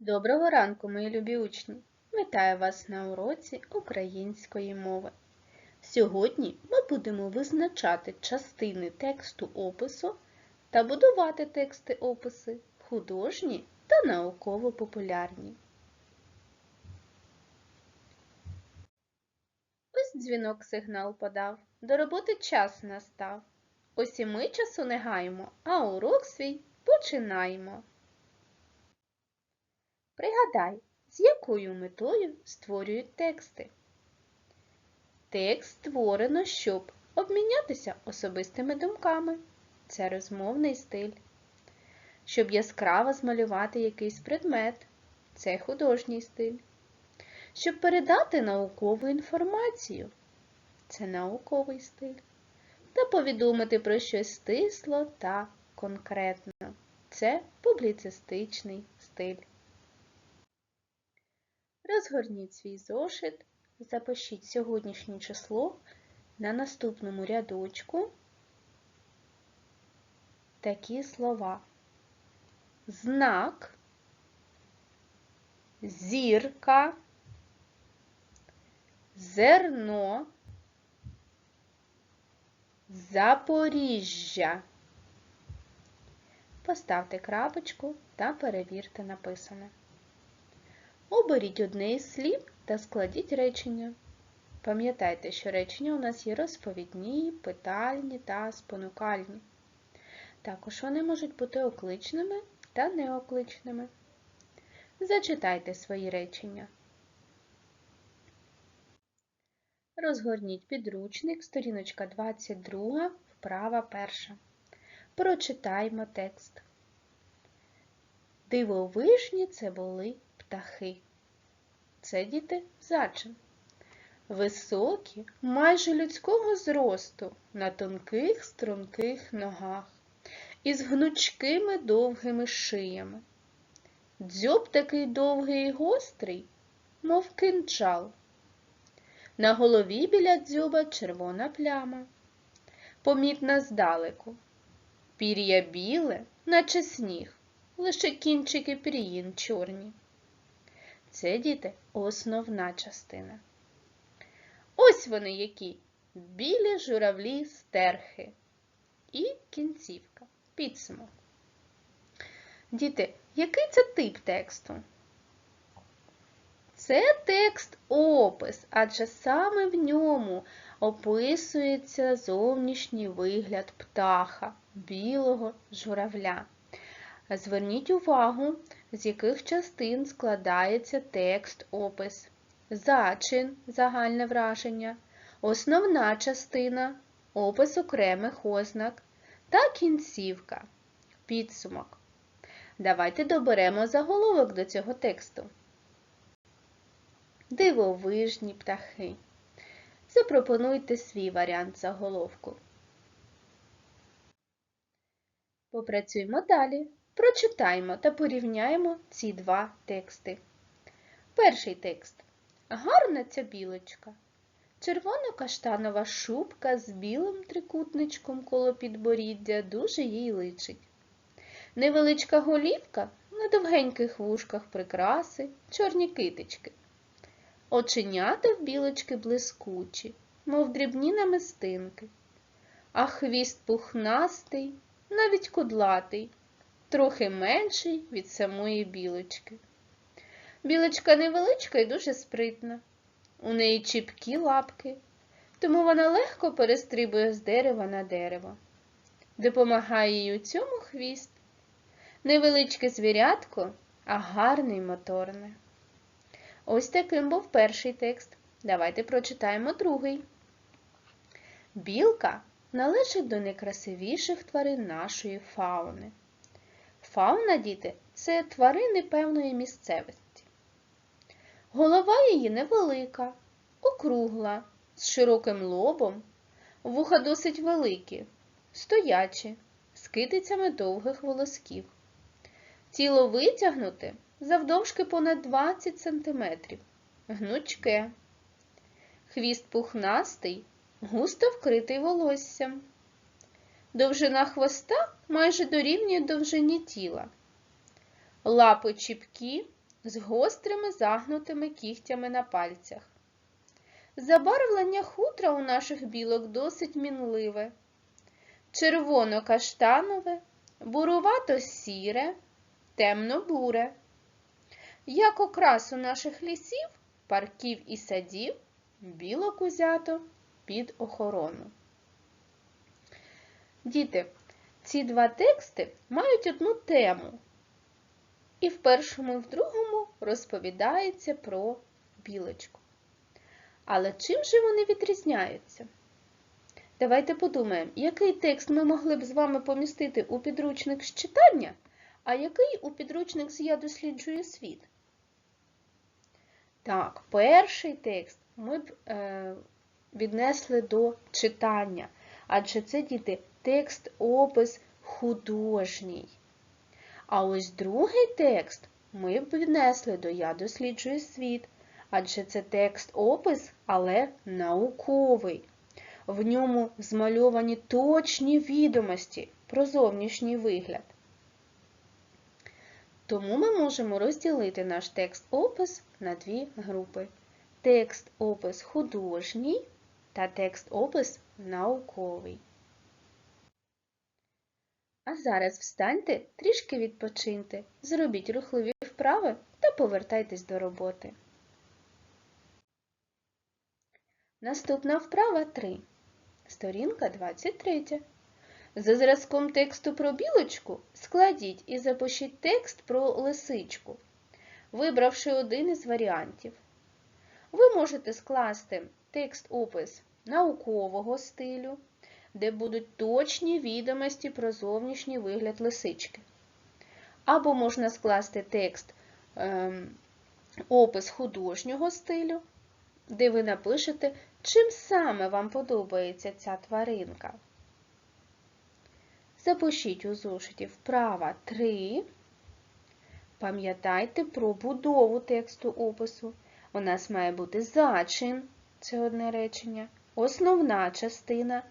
Доброго ранку, мої любі учні! Вітаю вас на уроці української мови. Сьогодні ми будемо визначати частини тексту опису та будувати тексти описи художні та науково-популярні. Ось дзвінок сигнал подав, до роботи час настав. Ось і ми часу не гаємо, а урок свій починаємо. Пригадай, з якою метою створюють тексти. Текст створено, щоб обмінятися особистими думками. Це розмовний стиль. Щоб яскраво змалювати якийсь предмет. Це художній стиль. Щоб передати наукову інформацію. Це науковий стиль. Та повідомити про щось стисло та конкретно. Це публіцистичний стиль. Розгорніть свій зошит, запишіть сьогоднішнє число на наступному рядочку такі слова. Знак, зірка, зерно, Запоріжжя. Поставте крапочку та перевірте написане. Оберіть одне із слів та складіть речення. Пам'ятайте, що речення у нас є розповідні, питальні та спонукальні. Також вони можуть бути окличними та неокличними. Зачитайте свої речення. Розгорніть підручник, сторіночка 22, вправа перша. Прочитаймо текст. Дивовижні це були птахи. Це діти зачин. Високі, майже людського зросту, на тонких струнких ногах, із гнучкими довгими шиями. Дзьоб такий довгий і гострий, мов кинджал. На голові біля дзьоба червона пляма, помітна здалеку. Пір'я біле, наче сніг, лише кінчики пір'їн чорні. Це, діти, основна частина. Ось вони які білі журавлі стерхи. І кінцівка, підсумок. Діти, який це тип тексту? Це текст опис, адже саме в ньому описується зовнішній вигляд птаха, білого журавля. Зверніть увагу, з яких частин складається текст опис. Зачин загальне враження, основна частина, опис окремих ознак та кінцівка. Підсумок. Давайте доберемо заголовок до цього тексту. Дивовижні птахи. Запропонуйте свій варіант заголовку. Попрацюємо далі. Прочитаймо та порівняємо ці два тексти. Перший текст. Гарна ця білочка. Червоно-каштанова шубка з білим трикутничком коло підборіддя дуже їй личить. Невеличка голівка на довгеньких вушках прикраси, чорні китички. Оченята в білочки блискучі, мов дрібні намистинки, а хвіст пухнастий, навіть кудлатий, трохи менший від самої білочки. Білочка невеличка і дуже спритна. У неї чіпкі лапки, тому вона легко перестрибує з дерева на дерево. Допомагає їй у цьому хвіст. Невеличке звірятко, а гарний моторне. Ось таким був перший текст. Давайте прочитаємо другий. Білка належить до найкрасивіших тварин нашої фауни. Фауна, діти, це тварини певної місцевості. Голова її невелика, округла, з широким лобом, вуха досить великі, стоячі, з китицями довгих волосків. Тіло витягнуте завдовжки понад 20 см, гнучке. Хвіст пухнастий, густо вкритий волоссям. Довжина хвоста майже дорівнює довжині тіла. Лапи чіпкі, з гострими загнутими кігтями на пальцях. Забарвлення хутра у наших білок досить мінливе. Червоно-каштанове, бурувато-сіре, темно-буре. Як окрасу наших лісів, парків і садів, білок узято під охорону. Діти, ці два тексти мають одну тему. І в першому, і в другому розповідається про білочку. Але чим же вони відрізняються? Давайте подумаємо, який текст ми могли б з вами помістити у підручник з читання, а який у підручник з Я досліджую світ. Так, перший текст ми б е, віднесли до читання, адже це діти текст, опис художній. А ось другий текст ми б віднесли до Я досліджую світ, адже це текст-опис, але науковий. В ньому змальовані точні відомості про зовнішній вигляд. Тому ми можемо розділити наш текст-опис на дві групи: текст-опис художній та текст-опис науковий. А зараз встаньте, трішки відпочиньте, зробіть рухливі вправи та повертайтесь до роботи. Наступна вправа 3. Сторінка 23. За зразком тексту про білочку складіть і запишіть текст про лисичку, вибравши один із варіантів. Ви можете скласти текст-опис наукового стилю, де будуть точні відомості про зовнішній вигляд лисички. Або можна скласти текст ем, опис художнього стилю, де ви напишете, чим саме вам подобається ця тваринка. Запишіть у зошиті вправа 3. Пам'ятайте про будову тексту опису. У нас має бути зачин, це одне речення, основна частина,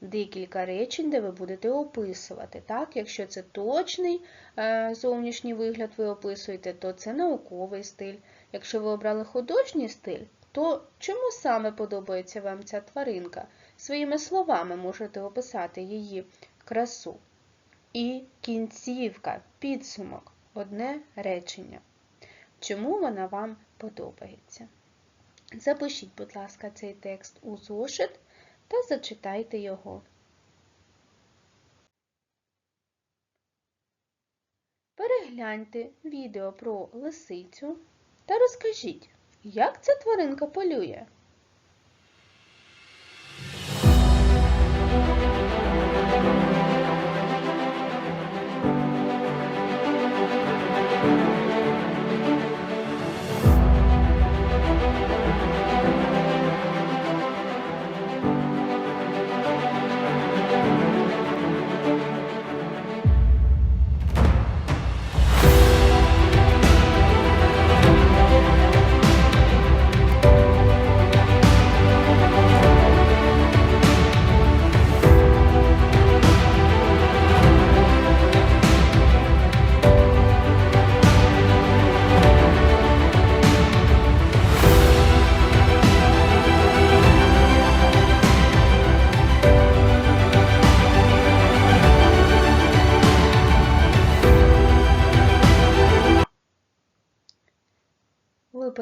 декілька речень, де ви будете описувати. Так? Якщо це точний е, зовнішній вигляд ви описуєте, то це науковий стиль. Якщо ви обрали художній стиль, то чому саме подобається вам ця тваринка? Своїми словами можете описати її красу. І кінцівка, підсумок, одне речення. Чому вона вам подобається? Запишіть, будь ласка, цей текст у зошит та зачитайте його. Перегляньте відео про лисицю та розкажіть, як ця тваринка полює.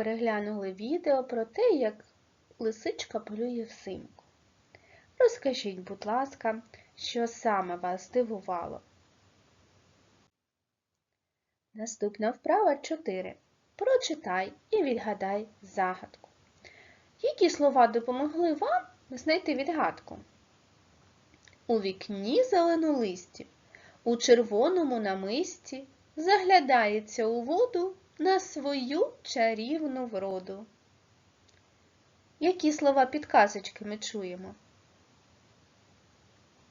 Переглянули відео про те, як лисичка полює взимку. Розкажіть, будь ласка, що саме вас здивувало. Наступна вправа 4. Прочитай і відгадай загадку. Які слова допомогли вам знайти відгадку? У вікні зеленолисті, у червоному намисті заглядається у воду на свою чарівну вроду. Які слова підказочки ми чуємо?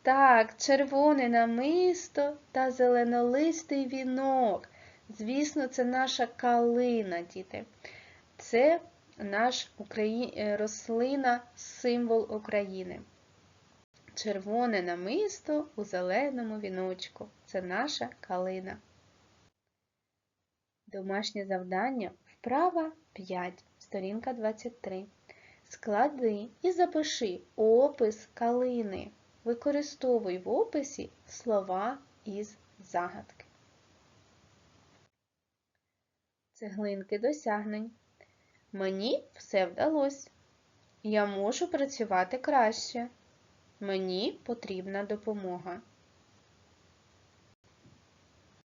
Так, червоне намисто та зеленолистий вінок. Звісно, це наша калина, діти. Це наш Украї... рослина, символ України. Червоне намисто у зеленому віночку. Це наша калина. Домашнє завдання вправа 5, сторінка 23. Склади і запиши опис калини. Використовуй в описі слова із загадки. Цеглинки досягнень. Мені все вдалося. Я можу працювати краще. Мені потрібна допомога.